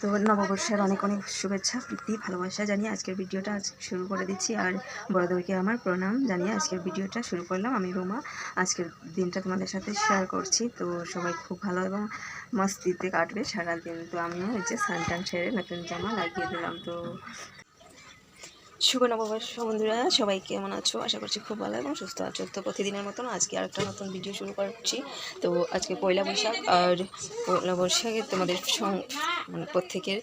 তো নববর্ষের অনেক অনেক শুভেচ্ছা, প্রীতি, ভালোবাসা জানিয়ে আজকের ভিডিওটা আজ শুরু করে দিচ্ছি। আর বড়দেরকে আমার প্রণাম জানিয়ে আজকের ভিডিওটা শুরু করলাম। আমি রুমা, আজকের দিনটা তোমাদের সাথে শেয়ার করছি। তো সবাই খুব ভালো এবং মস্তিতে কাটবে সারাদিন। তো আমিও হচ্ছে যে টান সেরে নতুন জামা লাগিয়ে দিলাম। তো শুভ নববর্ষ বন্ধুরা সবাই কেমন আছো? আশা করছি খুব ভালো এবং সুস্থ আছো। তো প্রতিদিনের মতন আজকে আরেকটা নতুন ভিডিও শুরু করছি। তো আজকে পয়লা বৈশাখ আর পয়লা বৈশাখে তোমাদের মানে প্রত্যেকের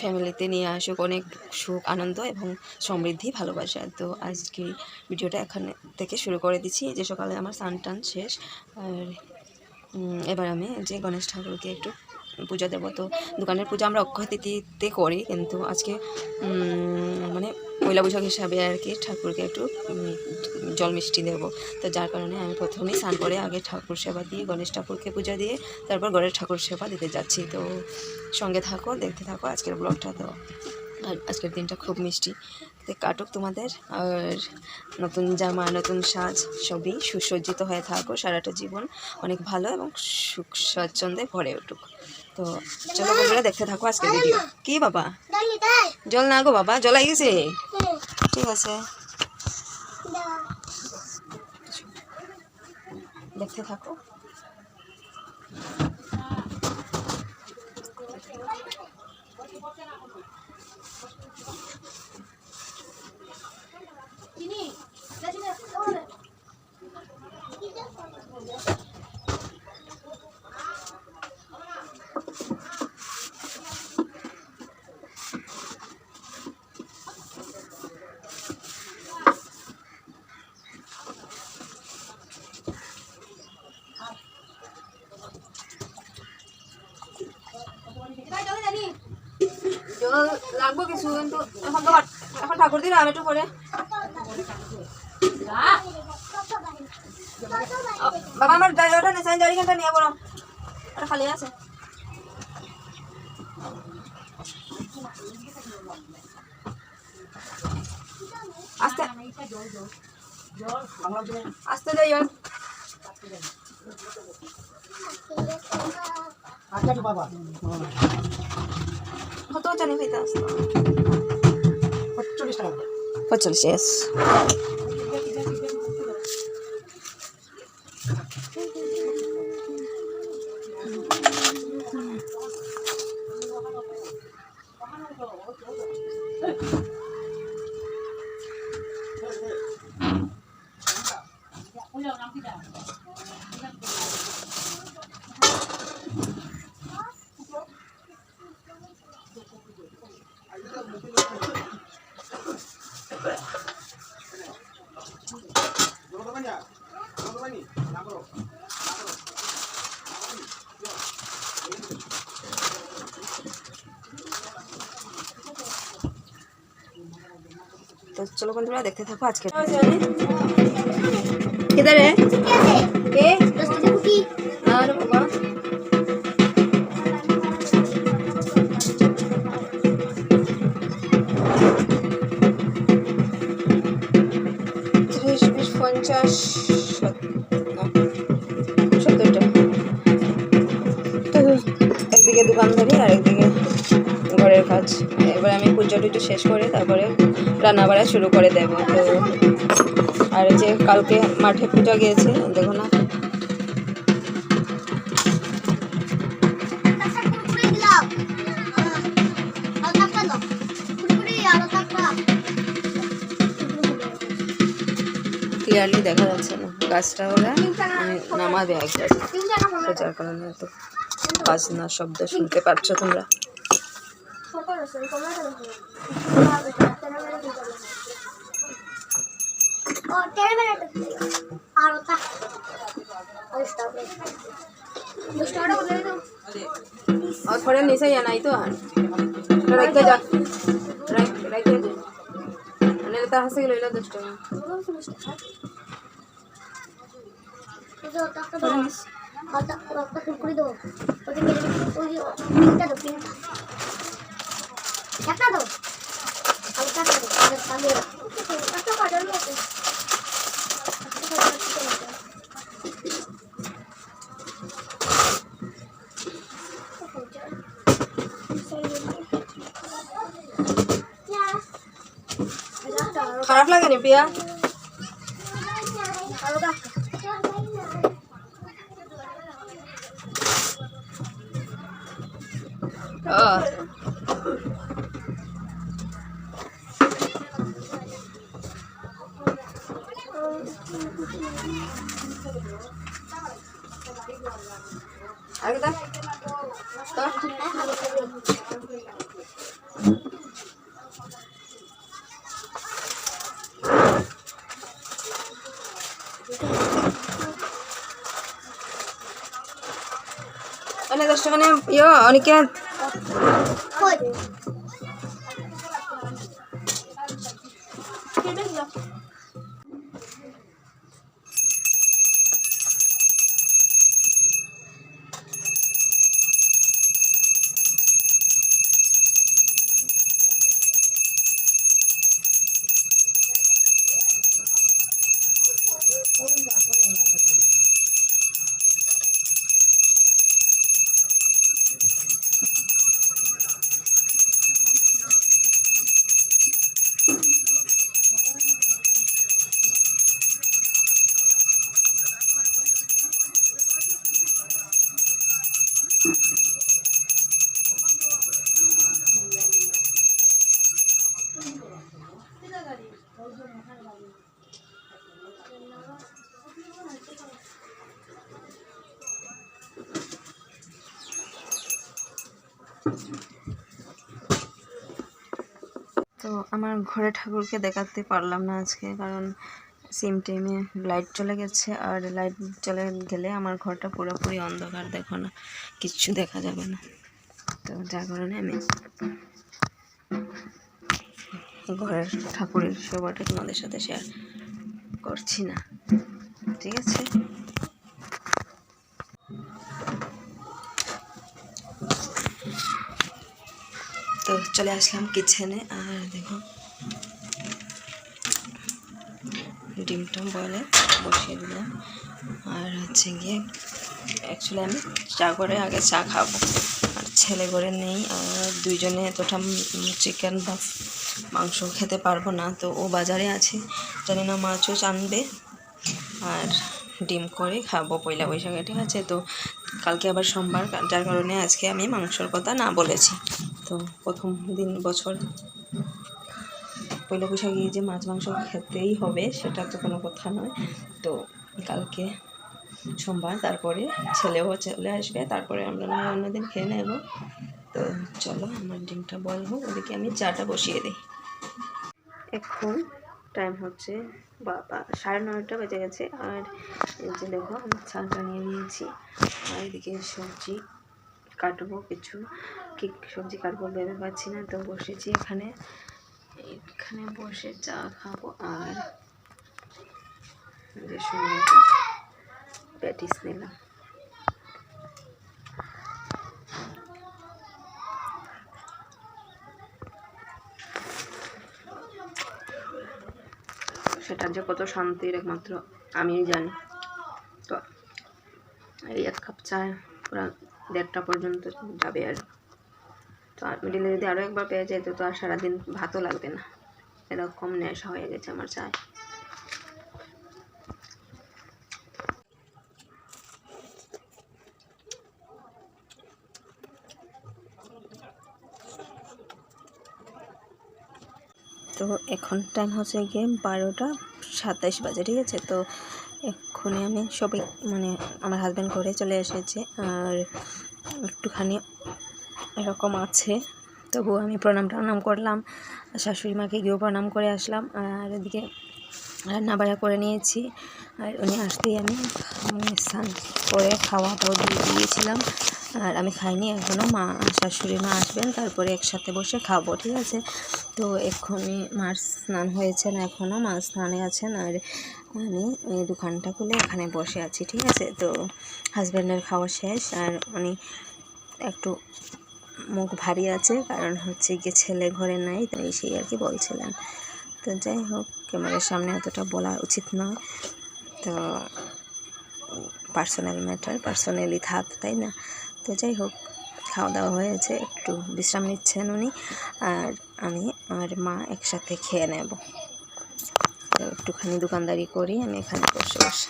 ফ্যামিলিতে নিয়ে আসুক অনেক সুখ, আনন্দ এবং সমৃদ্ধি, ভালোবাসা। তো আজকে ভিডিওটা এখানে থেকে শুরু করে দিচ্ছি। যে সকালে আমার স্নান টান শেষ, আর এবার আমি যে গণেশ ঠাকুরকে একটু পূজা দেবো। তো দোকানের পূজা আমরা অক্ষয় তিথিতে করি, কিন্তু আজকে মানে পয়লা বৈশাখ হিসাবে আর কি ঠাকুরকে একটু জল মিষ্টি দেবো। তো যার কারণে আমি প্রথমেই স্নান করে আগে ঠাকুর সেবা দিয়ে গণেশ ঠাকুরকে পূজা দিয়ে তারপর গণেশ ঠাকুর সেবা দিতে যাচ্ছি। তো সঙ্গে থাকো, দেখতে থাকো আজকের ব্লগটা। তো আজকের দিনটা খুব মিষ্টি। কাটুক তোমাদের, আর নতুন জামা, নতুন সাজ, সবই সুসজ্জিত হয়ে থাকো, সারাটা জীবন অনেক ভালো এবং সুখ স্বাচ্ছন্দ্যে ভরে উঠুক। তো চলো বন্ধুরা দেখতে থাকো আজকের ভিডিও কি বাবা? জল না গো বাবা জল আই গেছে ঠিক আছে। দেখতে থাকো জল লাগবো কিন্তু এখন তো এখন ঠাকুর দিলাম একটু পরে বাবা আমার ওটা নেশাই জারিখানটা নিয়ে বলো ওটা খালি আছে আস্তে আস্তে যাই আর কত জানি হইতে আসতো পঁয়তাল্লিশ ইয়েস তো চলো বন্ধুরা দেখতে থাকো আজকে किधर है ए और बाबा ত্রিশ বিশ পঞ্চাশ সত্তরটা তো একদিকে দোকানদারি আর একদিকে ঘরের কাজ। এবার আমি পুজো টুজো শেষ করে তারপরে রান্না বাড়া শুরু করে দেব। তো আর যে কালকে মাঠে পূজা গিয়েছে, দেখো না। ক্লিয়ারলি দেখা যাচ্ছে না। গাছটা ওরা নামাবে এক গাছ যার কারণে শব্দ শুনতে পাচ্ছ তোমরা? और थोड़ा नीचे आना ही तो रख के जा रख रख के दे मैंने लेता हंस के ले लो दस टका और तक रखता कुरकुरी दो और मेरे को ये मिलता दो pin Siapa dong? Kamu kan ada kamera. Oke, kamera. Aku ada lu. Harap lagi nih, Pia. Oh. অনেক দশ টাকা নিয়ে ইয়ে অনেকে তো আমার ঘরে ঠাকুরকে দেখাতে পারলাম না আজকে, কারণ সিম টাইমে লাইট চলে গেছে, আর লাইট চলে গেলে আমার ঘরটা পুরোপুরি অন্ধকার, দেখো না, কিচ্ছু দেখা যাবে না। তো যার কারণে আমি ঘরের ঠাকুরের সবাটা তোমাদের সাথে শেয়ার করছি না। ঠিক আছে? তো চলে আসলাম কিচেনে আর দেখো ডিমটা বলে, বসিয়ে দিলাম। আর হচ্ছে গিয়ে অ্যাকচুয়ালি আমি চা করে আগে চা খাব। আর ছেলে করে নেই, আর দুইজনে এতটা চিকেন বা মাংস খেতে পারব না। তো ও বাজারে আছে। জানি না মাছও আনবে। আর ডিম করে খাব পয়লা বৈশাখে, ঠিক আছে? তো কালকে আবার সোমবার, যার কারণে আজকে আমি মাংসর কথা না বলেছি। তো প্রথম দিন বছর পয়লা বৈশাখে যে মাছ মাংস খেতেই হবে, সেটা তো কোনো কথা নয়। তো কালকে সোমবার, তারপরে ছেলেও চলে আসবে, তারপরে আমরা অন্যদিন খেয়ে নেব। চলো আমার ডিমটা বল হোক, ওদিকে আমি চাটা বসিয়ে দিই। এখন টাইম হচ্ছে বা, বা- সাড়ে নয়টা বেজে গেছে, আর এই যে দেখো আমি চাটা নিয়ে নিয়েছি। আর এদিকে সবজি কাটবো, কিছু কি সবজি কাটবো ভেবে পাচ্ছি না, তো বসেছি এখানে। এখানে বসে চা খাব আর যে সঙ্গে প্যাটিস নিলাম। যে কত শান্তির একমাত্র, আমিই জানি। তো এই এক কাপ চা পুরো দেড়টা পর্যন্ত যাবে আর। তো মিডিলে যদি আরও একবার পেয়ে যেত তো আর সারাদিন ভাতও লাগবে না। এরকম নেশা হয়ে গেছে আমার চায়। তো এখন টাইম হচ্ছে গিয়ে বারোটা। সাতাইশ বাজে, ঠিক আছে? তো এক্ষুনি আমি সবাই মানে আমার হাজব্যান্ড ঘরে চলে এসেছে, আর একটুখানি এরকম আছে। তবু আমি প্রণাম টনাম করলাম, শাশুড়ি মাকে গিয়েও প্রণাম করে আসলাম, আর এদিকে রান্না বাড়া করে নিয়েছি, আর উনি আসতেই আমি স্নান করে খাওয়া দাওয়া দিয়ে দিয়েছিলাম। আর আমি খাইনি এখনও মা, শাশুড়ি মা আসবেন, তারপরে একসাথে বসে খাব, ঠিক আছে? তো এক্ষুনি মার স্নান হয়েছে না এখনও মা স্নানে আছেন আর আমি দোকানটা খুলে এখানে বসে আছি, ঠিক আছে? তো হাজব্যান্ডের খাওয়া শেষ আর উনি একটু মুখ ভারী আছে, কারণ হচ্ছে গিয়ে ছেলে ঘরে নাই, তাই সেই আর কি বলছিলেন। তো যাই হোক, ক্যামেরার সামনে অতটা বলা উচিত নয় তো পার্সোনাল ম্যাটার পার্সোনালি থাক, তাই না? তো যাই হোক খাওয়া দাওয়া হয়েছে, একটু বিশ্রাম নিচ্ছেন উনি আর আমি আর মা একসাথে খেয়ে নেব। তো একটুখানি দোকানদারি করি, আমি এখানে বসে বসে।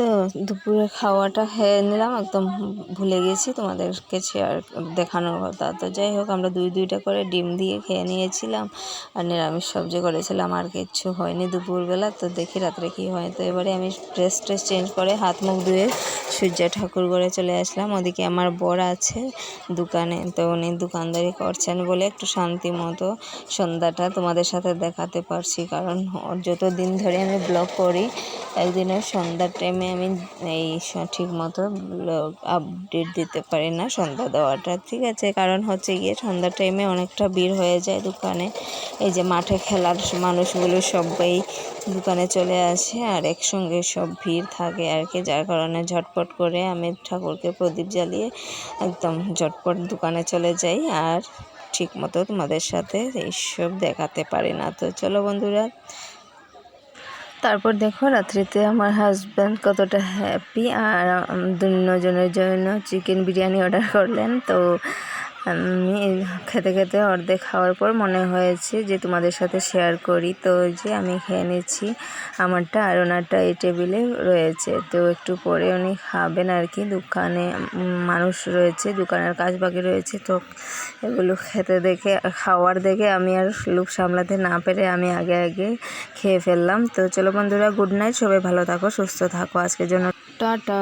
তো দুপুরে খাওয়াটা খেয়ে নিলাম, একদম ভুলে গেছি তোমাদেরকে শেয়ার দেখানোর কথা। তো যাই হোক, আমরা দুই দুইটা করে ডিম দিয়ে খেয়ে নিয়েছিলাম আর নিরামিষ সবজি করেছিলাম, আর কিচ্ছু হয়নি দুপুরবেলা। তো দেখি রাত্রে কী হয়। তো এবারে আমি ড্রেস ট্রেস চেঞ্জ করে হাত মুখ ধুয়ে সূর্যা ঠাকুর ঘরে চলে আসলাম। ওদিকে আমার বর আছে দোকানে, তো উনি দোকানদারি করছেন বলে একটু শান্তি মতো সন্ধ্যাটা তোমাদের সাথে দেখাতে পারছি। কারণ যত দিন ধরে আমি ব্লগ করি, একদিনের সন্ধ্যার টাইমে আমি এই সঠিক মতো আপডেট দিতে পারি না সন্ধ্যা দেওয়াটা, ঠিক আছে? কারণ হচ্ছে গিয়ে সন্ধ্যার টাইমে অনেকটা ভিড় হয়ে যায় দোকানে। এই যে মাঠে খেলার মানুষগুলো সবাই দোকানে চলে আসে আর একসঙ্গে সব ভিড় থাকে আর কি। যার কারণে ঝটপট করে আমি ঠাকুরকে প্রদীপ জ্বালিয়ে একদম ঝটপট দোকানে চলে যাই আর ঠিক মতো তোমাদের সাথে এইসব দেখাতে পারি না। তো চলো বন্ধুরা তারপর দেখো রাত্রিতে আমার হাজব্যান্ড কতটা হ্যাপি আর দুজনের জন্য চিকেন বিরিয়ানি অর্ডার করলেন। তো আমি খেতে খেতে অর্ধেক খাওয়ার পর মনে হয়েছে যে তোমাদের সাথে শেয়ার করি। তো যে আমি খেয়ে নিচ্ছি। আমারটা আর ওনারটা এই টেবিলে রয়েছে। তো একটু পরে উনি খাবেন আর কি দোকানে মানুষ রয়েছে, দোকানের কাজ বাকি রয়েছে। তো এগুলো খেতে দেখে, খাওয়ার দেখে আমি আর লোভ সামলাতে না পেরে আমি আগে আগে খেয়ে ফেললাম। তো চলো বন্ধুরা গুড নাইট সবাই ভালো থাকো, সুস্থ থাকো। আজকের জন্য টাটা।